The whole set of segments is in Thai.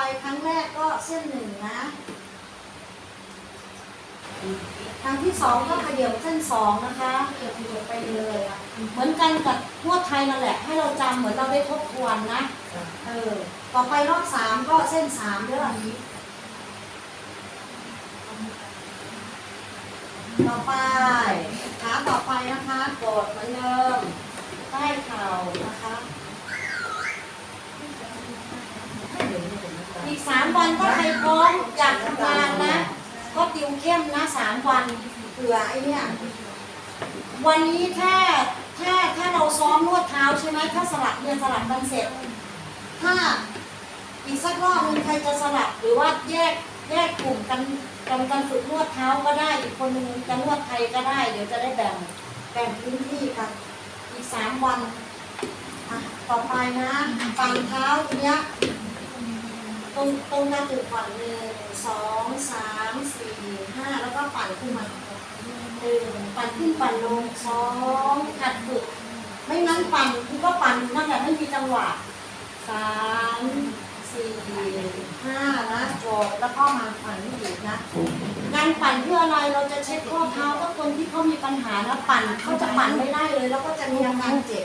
ไปครั้งแรกก็เส้นหนึ่งนะ ครั้งที่สองก็ขยับเส้นสองนะคะขยับขยับไปเลยอะเหมือนกันกับนวดไทยนั่นแหละ ให้เราจำเหมือนเราได้ทบทวนนะ เออ ต่อไปรอบสามก็เส้นสามเด้อต่อไปขาต่อไปนะคะ กดเหมือนเดิมใต้เข่านะคะ อีกสามวันก็ใครพร้อมอยากทำงานนะ ก็ติวเข้มนะสามวันเผื่อไอ้เนี่ยวันนี้ถ้าถ้าถ้าเราซ้อมนวดเท้าใช่ไหมถ้าสลับเรียนสลับกันเสร็จ ถ้าอีกสักรอบนึงใครจะสลับหรือว่าแยกแยกกลุ่มกันกันกันฝึกนวดเท้าก็ได้อีกคนหนึงจะนวดไทยก็ได้ เดี๋ยวจะได้แบ่งแบ่งพื้นที่กัน อีกสามวันต่อไปนะปั่นเท้าทีเนี้ย ตรงตรงกันถึงก่อนหนึ่งสองสามสี่ห้าแล้วก็ปั่นขึ้นมาหนึ่งปั่นขึ้นปั่นลงสองหัดฝึกไม่งั้นปั่นคือก็ปั่นนั่นแหละไม่มีจังหวะสามสี่ห้านะจบแล้วก็มาปั่นอีกนะการปั่นเพื่ออะไรเราจะเช็คข้อเท้าถ้าคนที่เขามีปัญหานะปั่นเขาจะปั่นไม่ได้เลย แล้วก็จะมีอาการเจ็บ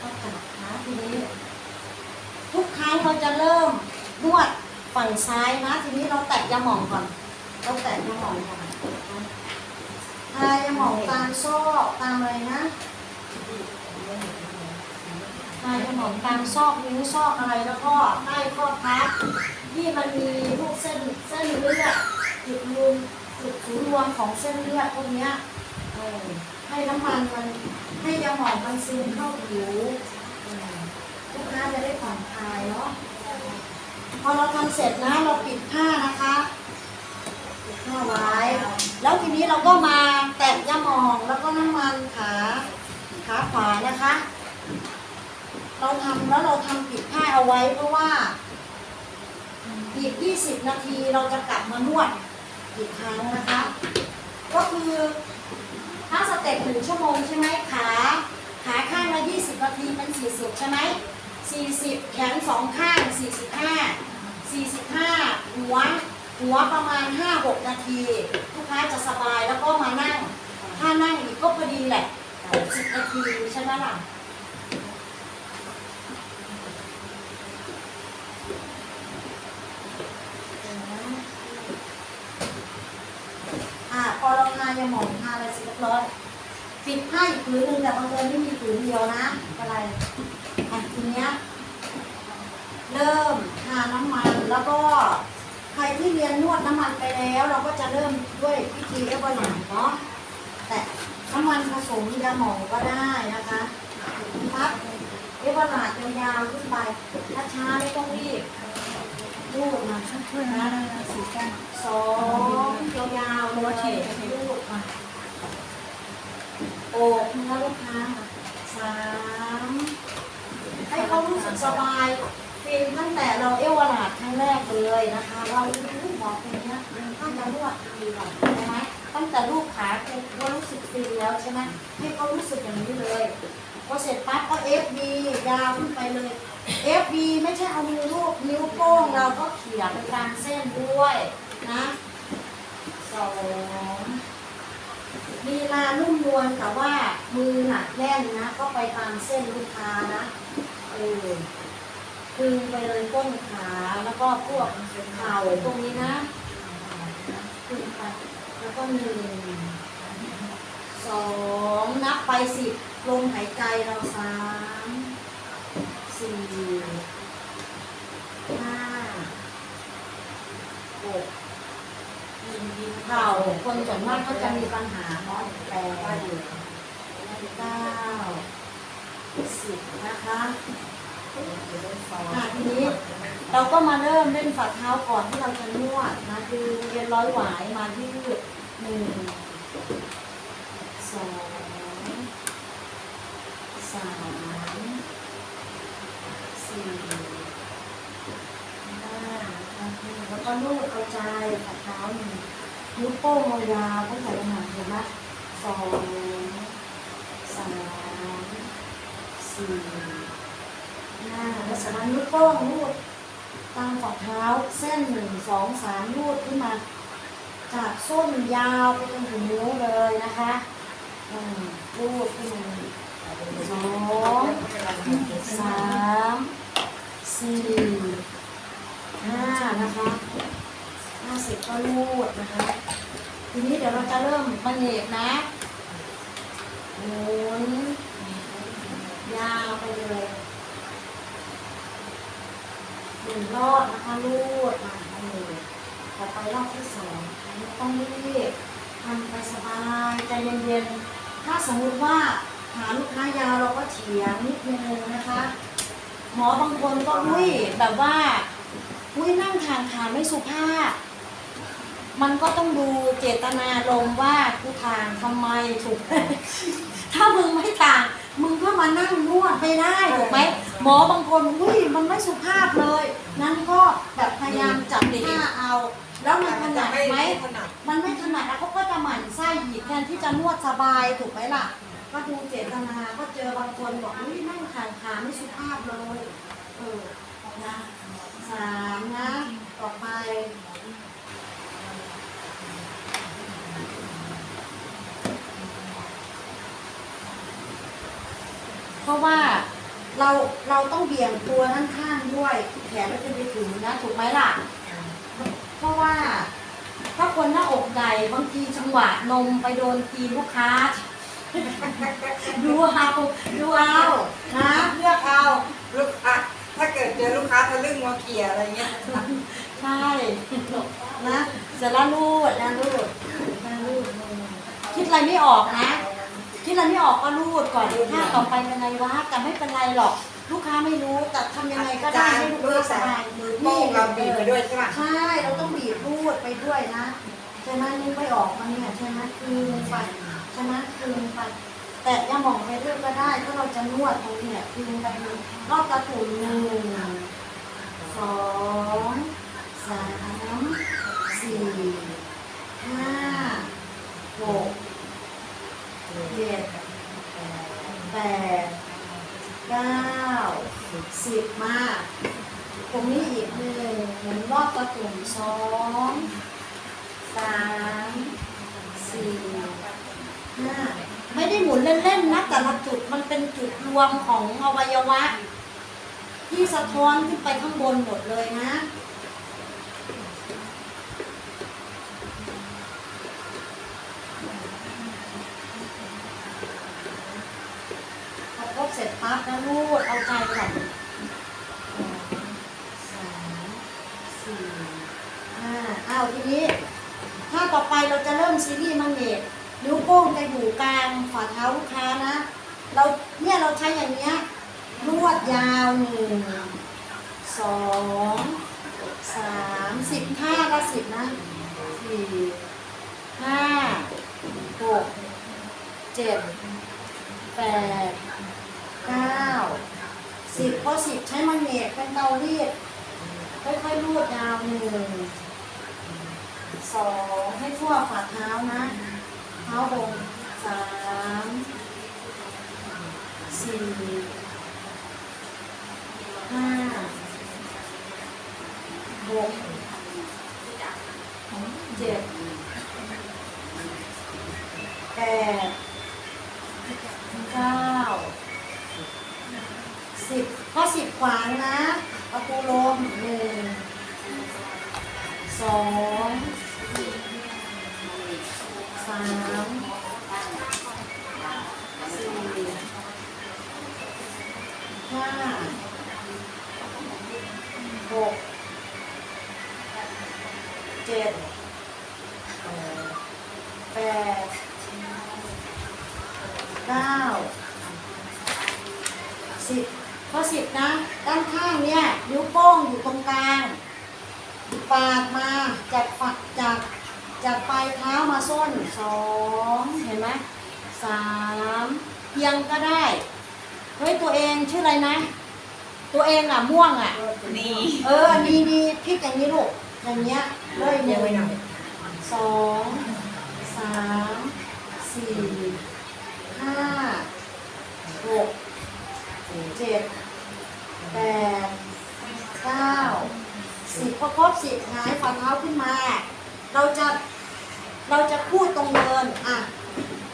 ก็ตัดขาทีนี้ ทุกครั้ง เราจะเริ่มนวดฝั่งซ้ายนะ ทีนี้เราแตะยาหม่องก่อน เราแตะยาหม่องก่อนทายาหม่องตามซอกตามอะไรนะทายาหม่องตามซอกนิ้วซอกอะไรแล้วก็ใต้ข้อพับที่มันมีพวกเส้นเส้นเลือดจุดรวมจุดศูนย์รวมของเส้นเลือดพวกนี้ให้น้ำมันมันให้ยาหม่องมันซึมเข้าผิว จะได้ผ่อนคลายเนาะพอเราทำเสร็จนะเราปิดผ้านะคะปิดผ้าไว้ แล้วทีนี้เราก็มาแตะยาหมองแล้วก็น้ำมันขาขาขวานะคะ เราทำแล้วเราทำปิดผ้าเอาไว้เพราะว่าอีก20 นาทีเราจะกลับมานวดอีกครั้งนะคะ ก็คือถ้าสเต็ปหนึ่งชั่วโมงใช่ไหมขา ขาข้างละ20 นาทีเป็น40 ใช่ไหม 40 แขนสองข้าง 45 45 หัว หัวประมาณ 5-6 นาที ลูกค้าจะสบายแล้วก็มานั่ง ถ้านั่งอีกก็พอดีแหละ 60 นาทีใช่ไหมล่ะอ่าพอเราทายาหมองทาอะไรเสร็จเรียบร้อยปิดผ้าอีกผืนหนึ่งแต่บางคนไม่มีผืนเดียวนะ อะไร อะทีเนี้ยเริ่มทาน้ำมันแล้วก็ใครที่เรียนนวดน้ำมันไปแล้ว เราก็จะเริ่มด้วยพิธีเอเวอร์หนเนาะแต่น้ำมันผสมยาหมองก็ได้นะคะพักเอเวอร์หนายาวๆขึ้นไปช้าๆไม่ต้องรีบรูดมาช่วยๆนะสีแก้มสองยาวๆเลยลูกมาโอบเนื้อลูกค้าสามให้เขา รู้สึกสบายฟินตั้งแต่เราเอวลาดครั้งแรกเลยนะคะเราลูกหมอคนนี้ถ้าจะนวดดีกว่าใช่ไหมตั้งแต่ลูกขาคือว่ารู้สึกฟินแล้วใช่ไหมให้เขารู้สึกอย่างนี้เลยพอเสร็จปั๊บก็เอฟบียาวขึ้นไปเลย FB ไม่ใช่เอามือลูบนิ้วโป้งเราก็เขี่ยไปตามเส้นด้วยนะสองลีลานุ่มนวลแต่ว่ามือหนักแน่นนะ ก็ไปตามเส้นลูกค้านะ เออดึงไปเลยต้นขาแล้วก็พวกเข่าตรงนี้นะขึ้นไปแล้วก็หนึ่งสองนับไปสิบลมหายใจเราสามสี่ห้าหกเข่าคนส่วนมากก็จะมีปัญหาเนาะแปดเก้า สิบนะคะค่ะทีนี้เราก็มาเริ่มเล่นฝ่าเท้าก่อนที่เราจะนวดนะคือเรียนร้อยหวายมาที่หนึ่งสองสามสี่ห้าแล้วก็ลูบเอาใจฝ่าเท้าหนึ่งนิ้วโป้งยาวตั้งแต่ขนาดเห็นไหมสองสาม สี่ห้าแล้วสามารถนิ้วโป้งรูดตามฝ่าเท้าเส้นหนึ่งสองสามรูดขึ้นมา จากส้นยาวไปจนถึงนิ้วเลยนะคะรูดขึ้นมาสองสามสี่ห้านะคะห้าสิบก็รูดนะคะทีนี้เดี๋ยวเราจะเริ่มบันเลกนะหมุนาวไปเลยหนึ่งรอบนะคะรูดมาบันเลกต่อไปรอบที่สองไม่ต้องรีบทำไปสบายใจเย็นๆ ถ้าสมมุติว่าหาลูกค้ายาวเราก็เฉียงนิดนึงนะคะ หมอบางคนก็อุ้ยแบบว่าอุ้ยนั่งทางขาไม่สุภาพ มันก็ต้องดูเจตนาลมว่ากูทางทำไมถูก ถ้ามึง ไม่ได้ถูกไหมหมอบางคนอุ้ยมันไม่สุภาพเลย นั้นก็แบบพยายามจับท่าเอา แล้วมันถนัดไหมมันไม่ถนัดแล้วเขาก็จะหมั่นไส้หยิบแทนที่จะนวดสบายถูกไหมล่ะ ก็ดูเจตนาก็เจอบางคนบอกอุ้ยนั่งทางขาไม่สุภาพเลยเออนะสามนะต่อไปเพราะว่า เราเราต้องเบี่ยงตัวด้านข้างด้วยแขนมันจะไปถึงนะถูกไหมล่ะ เพราะว่า ถ้าคนหน้าอกใหญ่บางทีจังหวะนมไปโดนตีนลูกค้า ดูเอาดูเอานะเลือกเอาลูกค้าถ้าเกิดเจอลูกค้าทะลึ่งมาเขี่ยอะไรเงี้ยใช่นะเสร็จแล้วรูดนะรูดนะรูดคิดอะไรไม่ออกนะ คิดอะไรไม่ออกก็รูดก่อนถ้าต่อไปเป็นไงวะแต่ไม่เป็นไรหรอก ลูกค้าไม่รู้แต่ทำยังไงก็ได้ให้ลูกรูค้าดสใส่บายมือโป้งเราบีบไปด้วยใช่ไหมใช่เราต้องบีบรูดไปด้วยนะใช่ไหมนึกไม่ออกมันเนี่ยใช่ไหมคืนไปใช่ไหมคืนไปแต่ยาหมองไปเรื่อยก็ได้ถ้าเราจะนวดตรงเนี้ยคืนไปเลยรอบตะถุนหนึ่งสองสามสี่ห้าหกเจ็ดแปดเก้าสิบมา ตรงนี้อีกหนึ่งหมุนรอบตะตุ่ม สองสามสี่ห้าไม่ได้หมุนเล่นๆนะแต่ละจุดมันเป็นจุดรวมของอวัยวะ ที่สะท้อนขึ้นไปข้างบนหมดเลยนะพอครบเสร็จปั๊บแล้วรูดเอาใจก่อนสามสี่ห้าอ้าวทีนี้ ถ้าต่อไปเราจะเริ่มซีรีส์มังเอกนิ้วโป้งจะอยู่กลางฝ่าเท้าลูกค้านะ เราเนี่ยเราใช้อย่างเนี้ยนวดยาวหนึ่งสองสามสิบห้าก็สิบนะสี่ห้าหกเจ็ดแปดเก้าสิบพอสิบใช้มันเนกเป็นเตารีดค่อยๆรูดยาวหนึ่ง สองให้ทั่วฝ่าเท้านะ เท้าบงสามสี่ห้าหก สามสี่ห้าหกเจ็ดแปดเก้าสิบข้อสิบนะ ด้านข้างเนี่ยนิ้วโป้งอยู่ตรงกลางปาดมาจากฝักจาก จากปลายเท้ามาส้นสองเห็นไหมสามเอียงก็ได้เฮ้ยตัวเองชื่ออะไรนะ ตัวเองอะม่วงอะนี่ เออดีดีพลิกอย่างนี้ลูกอย่างเงี้ยเลยหยังไม่หน่นึ่องยสองสามสี่ห้าเจ็ดแปดเก้าสิบพอครบสิบหงายฝ่าเท้าขึ้นมา เราจะ เราจะพูดตรงเดินอะ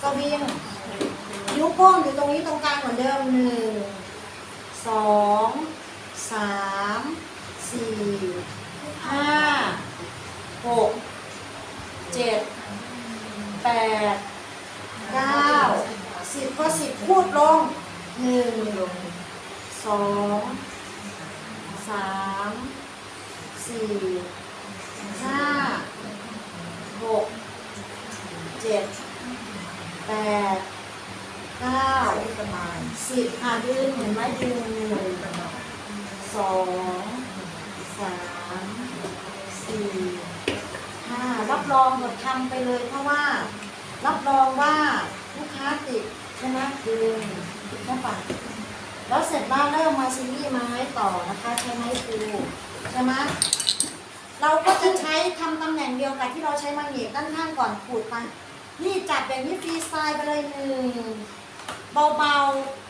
กวินนิ้วโป้งอยู่ตรงนี้ตรงกลางเหมือนเดิมหนึ่งสองสามสี่ห้าหกเจ็ดแปดเก้าสิบพอสิบพูดลงหนึ่งสองสามสี่ห้าหก เจ็ดแปดเก้าประมาณสิบอะยืนเห็นไหมยืนหนึ่งสองสามสี่ห้ารับรองหมดทำไปเลยเพราะว่า รับรองว่าลูกค้าติดใช่ไหมยืนใช่ปะแล้วเสร็จแล้วเริ่มมาซีรีส์ไม้ต่อนะคะ ใช้ไม้ฟูใช่ไหมเราก็จะใช้ทำตำแหน่งเดียวกับที่เราใช้มาเหยียบด้านข้างก่อนขูดไป นี่จับแบบนี้ฟรีสไตล์ไปเลยหนึ่งเบาๆ